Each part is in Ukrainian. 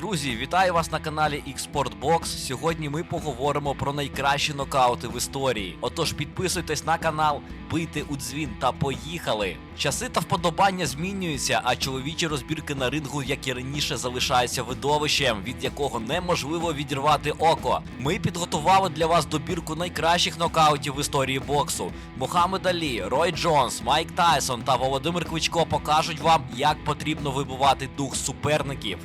Друзі, вітаю вас на каналі Xportbox. Сьогодні ми поговоримо про найкращі нокаути в історії. Отож, підписуйтесь на канал, бийте у дзвін та поїхали. Часи та вподобання змінюються, а чоловічі розбірки на рингу, як і раніше, залишаються видовищем, від якого неможливо відірвати око. Ми підготували для вас добірку найкращих нокаутів в історії боксу. Мохаммед Алі, Рой Джонс, Майк Тайсон та Володимир Кличко покажуть вам, як потрібно вибивати дух суперників.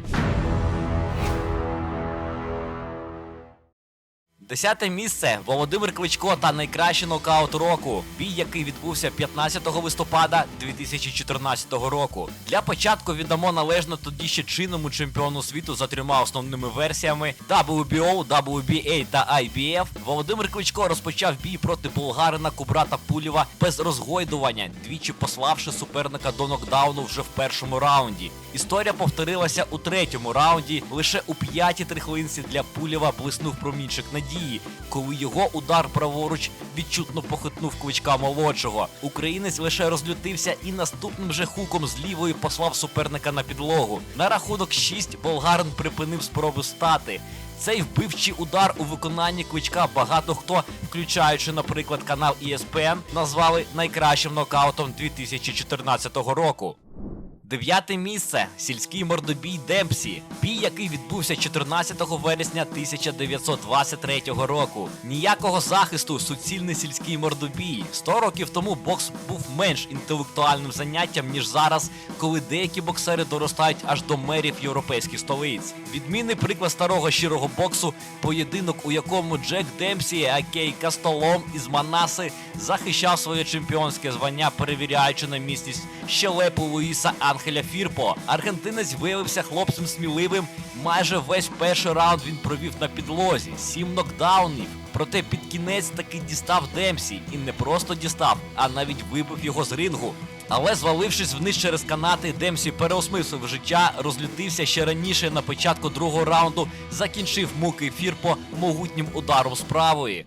Десяте місце Володимир Кличко та найкращий нокаут року. Бій, який відбувся 15 листопада 2014 року. Для початку віддамо належно тоді ще чинному чемпіону світу за трьома основними версіями WBO, WBA та IBF. Володимир Кличко розпочав бій проти болгарина Кубрата Пулєва без розгойдування, двічі пославши суперника до нокдауну вже в першому раунді. Історія повторилася у третьому раунді. Лише у п'ятій трихлинці для Пулєва блиснув промінчик надії, коли його удар праворуч відчутно похитнув кличка молодшого. Українець лише розлютився і наступним же хуком з лівої послав суперника на підлогу. На рахунок 6 болгарин припинив спробу стати. Цей вбивчий удар у виконанні кличка багато хто, включаючи, наприклад, канал ESPN, назвали найкращим нокаутом 2014 року. Дев'яте місце сільський мордобій Демпсі. Бій, який відбувся 14 вересня 1923 року. Ніякого захисту, суцільний сільський мордобій. 100 років тому бокс був менш інтелектуальним заняттям, ніж зараз, коли деякі боксери доростають аж до мерів європейських столиць. Відмінний приклад старого щирого боксу, поєдинок, у якому Джек Демпсі, Акей Кастолом із Манаси захищав своє чемпіонське звання, перевіряючи на міцність щелепу Луїса Анхеля Фірпо. Аргентинець виявився хлопцем сміливим. Майже весь перший раунд він провів на підлозі, сім нокдаунів. Проте під кінець таки дістав Демсі і не просто дістав, а навіть вибив його з рингу. Але звалившись вниз через канати, Демсі переосмислив життя, розлютився ще раніше на початку другого раунду, закінчив муки Фірпо могутнім ударом з правої.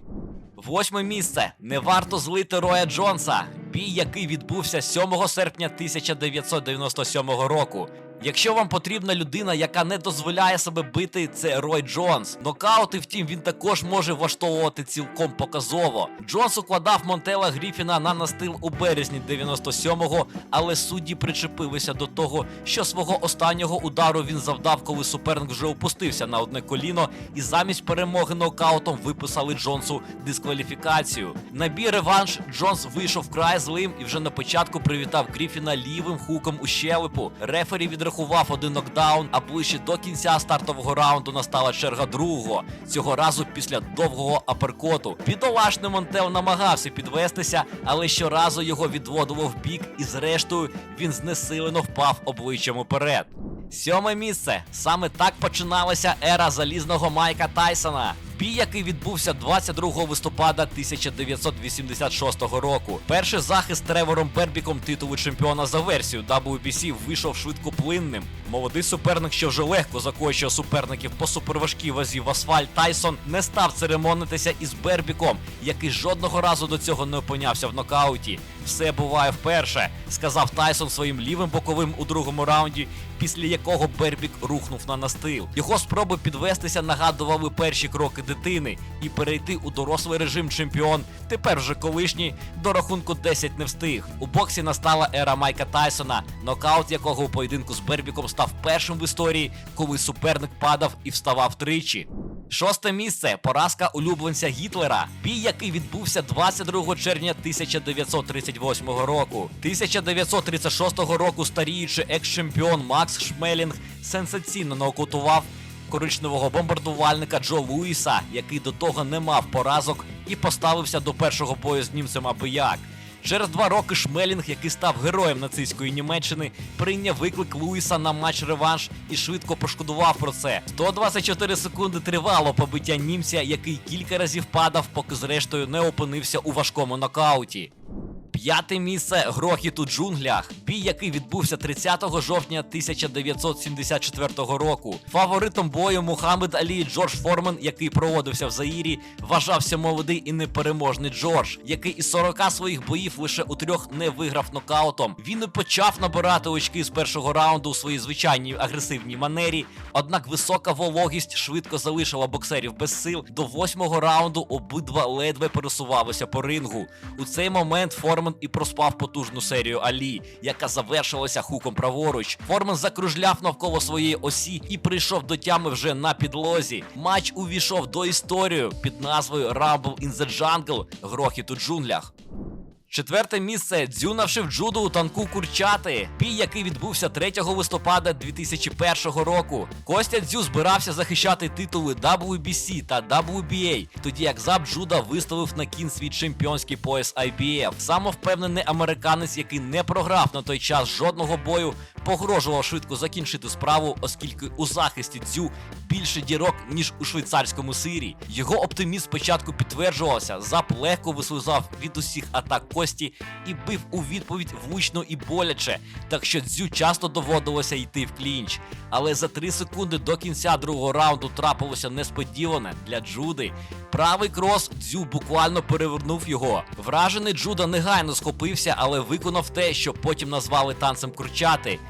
Восьме місце. Не варто злити Роя Джонса. Бій, який відбувся 7 серпня 1997 року. Якщо вам потрібна людина, яка не дозволяє себе бити, це Рой Джонс. Нокаути, втім, він також може влаштовувати цілком показово. Джонс укладав Монтела Гріфіна на настил у березні 97-го, але судді причепилися до того, що свого останнього удару він завдав, коли суперник вже опустився на одне коліно, і замість перемоги нокаутом виписали Джонсу дискваліфікацію. На бій реванш Джонс вийшов край злим і вже на початку привітав Гріфіна лівим хуком у щелепу. Рефері відрахував один нокдаун, а ближче до кінця стартового раунду настала черга другого. Цього разу після довгого аперкоту. Бідолашний Монтел намагався підвестися, але щоразу його відводило в бік, і зрештою він знесилено впав обличчям уперед. Сьоме місце. Саме так починалася ера залізного Майка Тайсона. Бій, який відбувся 22 листопада 1986 року. Перший захист Тревором Бербіком титулу чемпіона за версію WBC вийшов швидкоплинним. Молодий суперник, що вже легко закочує суперників по суперважкій вазі в асфальт Тайсон, не став церемонитися із Бербіком, який жодного разу до цього не опинявся в нокауті. Все буває вперше, сказав Тайсон своїм лівим боковим у другому раунді, після якого Бербік рухнув на настил. Його спроби підвестися нагадували перші кроки дитини і перейти у дорослий режим чемпіон. Тепер вже колишній до рахунку 10 не встиг. У боксі настала ера Майка Тайсона, нокаут якого у поєдинку з Бербіком став першим в історії, коли суперник падав і вставав тричі. Шосте місце поразка улюбленця Гітлера. Бій, який відбувся 22 червня 1938 року. 1936 року старіючий екс-чемпіон Макс Шмелінг сенсаційно нокаутував коричневого бомбардувальника Джо Луїса, який до того не мав поразок і поставився до першого бою з німцем аби як. Через два роки Шмелінг, який став героєм нацистської Німеччини, прийняв виклик Луїса на матч-реванш і швидко пошкодував про це. 124 секунди тривало побиття німця, який кілька разів падав, поки зрештою не опинився у важкому нокауті. П'яте місце грохіт у джунглях. Бій, який відбувся 30 жовтня 1974 року. Фаворитом бою Мухаммед Алі Джордж Форман, який проводився в Заїрі, вважався молодий і непереможний Джордж, який із 40 своїх боїв лише у трьох не виграв нокаутом. Він і почав набирати очки з першого раунду у своїй звичайній агресивній манері. Однак висока вологість швидко залишила боксерів без сил. До восьмого раунду обидва ледве пересувалися по рингу. У цей момент Форман і проспав потужну серію Алі, яка завершилася хуком праворуч. Форман закружляв навколо своєї осі і прийшов до тями вже на підлозі. Матч увійшов до історії під назвою Rumble in the Jungle грохіт у джунглях. Четверте місце дзюнавши в джуду у танку Курчати. Бій, який відбувся 3 листопада 2001 року. Костя Дзю збирався захищати титули WBC та WBA, тоді як Заб Джуда виставив на кін свій чемпіонський пояс IBF. Самовпевнений американець, який не програв на той час жодного бою, погрожував швидко закінчити справу, оскільки у захисті Дзю більше дірок, ніж у швейцарському сирі. Його оптимізм спочатку підтверджувався, Зап легко вислизав від усіх атак Кості і бив у відповідь влучно і боляче, так що Дзю часто доводилося йти в клінч. Але за 3 секунди до кінця другого раунду трапилося несподіване для Джуди. Правий крос Дзю буквально перевернув його. Вражений Джуда негайно схопився, але виконав те, що потім назвали танцем курчати.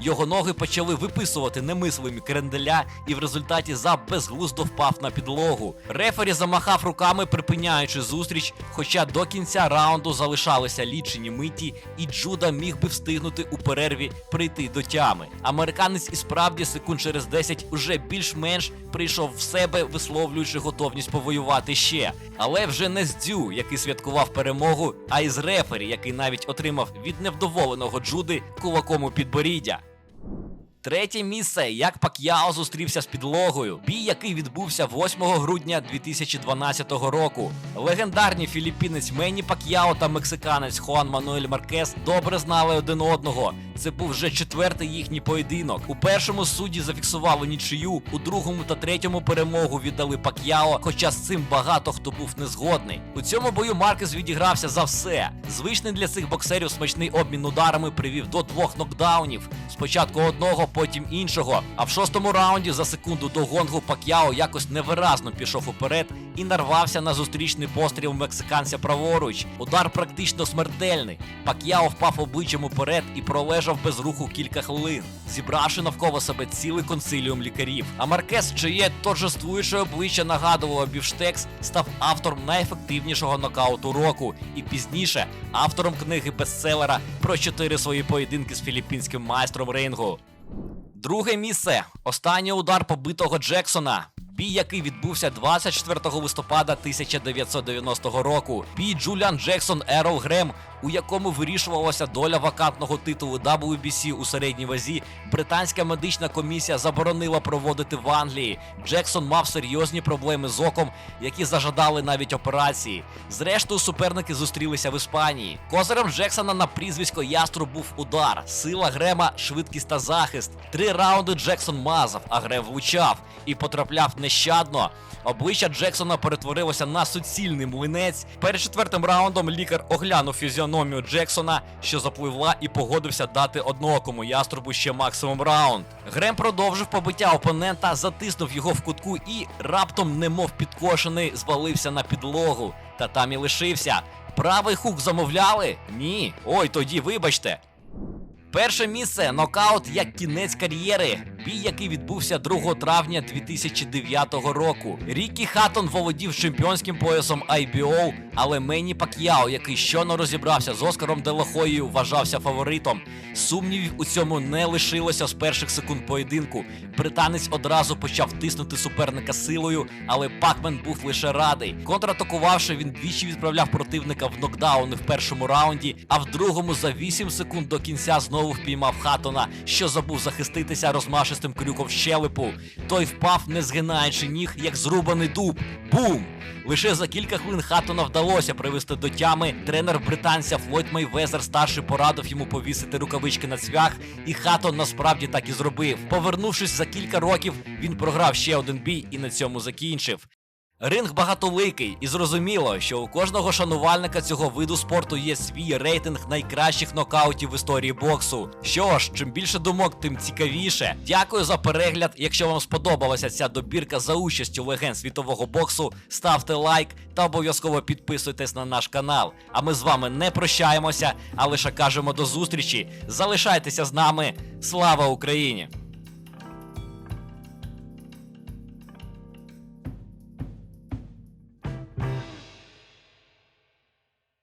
Його ноги почали виписувати немислимі кренделя, і в результаті Заб безглуздо впав на підлогу. Рефері замахав руками, припиняючи зустріч, хоча до кінця раунду залишалися лічені миті, і Джуда міг би встигнути у перерві прийти до тями. Американець і справді секунд через 10 уже більш-менш прийшов в себе, висловлюючи готовність повоювати ще. Але вже не з Дзю, який святкував перемогу, а із рефері, який навіть отримав від невдоволеного Джуди кулаком у підборіддя. Третє місце, як Пак'яо зустрівся з підлогою. Бій, який відбувся 8 грудня 2012 року. Легендарні філіппінець Мені Пак'яо та мексиканець Хуан Мануель Маркес добре знали один одного. Це був вже четвертий їхній поєдинок. У першому суді зафіксували нічию, у другому та третьому перемогу віддали Пак'яо, хоча з цим багато хто був не згодний. У цьому бою Маркес відігрався за все. Звичний для цих боксерів смачний обмін ударами привів до двох нокдаунів. Спочатку одного, потім іншого. А в шостому раунді за секунду до гонгу Пак'яо якось невиразно пішов уперед і нарвався на зустрічний постріл мексиканця праворуч. Удар практично смертельний. Пак'яо впав обличчям уперед і пролежав без руху кілька хвилин, зібравши навколо себе цілий консиліум лікарів. А Маркес, чиє торжествуюче обличчя нагадувало бівштекс, став автором найефективнішого нокауту року і пізніше автором книги бестселера про чотири свої поєдинки з філіппінським майстром рингу. Друге місце. Останній удар побитого Джексона. Бій, який відбувся 24 листопада 1990 року. Бій Джуліан Джексон Ерол Грем, у якому вирішувалася доля вакантного титулу WBC у середній вазі. Британська медична комісія заборонила проводити в Англії. Джексон мав серйозні проблеми з оком, які зажадали навіть операції. Зрештою, суперники зустрілися в Іспанії. Козирем Джексона на прізвисько Ястру був удар, сила Грема, швидкість та захист. Три раунди Джексон мазав, а Грем влучав і потрапляв нещадно. Обличчя Джексона перетворилося на суцільний млинець. Перед четвертим раундом лікар оглянув фізіономію Джексона, що запливла, і погодився дати однокому яструбу ще максимум раунд. Грем продовжив побиття опонента, затиснув його в кутку і раптом, немов підкошений, звалився на підлогу. Та там і лишився. Правий хук замовляли? Ні. Ой, тоді вибачте. Перше місце нокаут як кінець кар'єри. Бій, який відбувся 2 травня 2009 року. Рікі Хаттон володів чемпіонським поясом IBO, але Мені Пак'яо, який щойно розібрався з Оскаром Делахоєю, вважався фаворитом. Сумнівів у цьому не лишилося з перших секунд поєдинку. Британець одразу почав тиснути суперника силою, але Пакмен був лише радий. Контратакувавши, він двічі відправляв противника в нокдауни в першому раунді, а в другому за 8 секунд до кінця знову впіймав Хаттона, що забув захиститися розмашистим крюком в щелепу. Той впав, не згинаючи ніг, як зрубаний дуб. Бум! Лише за кілька хвилин Хаттона вдалося привести до тями. Тренер британця Флойд Мейвезер старший порадив йому повісити рукавички на цвях, і Хаттон насправді так і зробив. Повернувшись за кілька років, він програв ще один бій і на цьому закінчив. Ринг багатоликий, і зрозуміло, що у кожного шанувальника цього виду спорту є свій рейтинг найкращих нокаутів в історії боксу. Що ж, чим більше думок, тим цікавіше. Дякую за перегляд. Якщо вам сподобалася ця добірка за участю легенд світового боксу, ставте лайк та обов'язково підписуйтесь на наш канал. А ми з вами не прощаємося, а лише кажемо до зустрічі. Залишайтеся з нами. Слава Україні!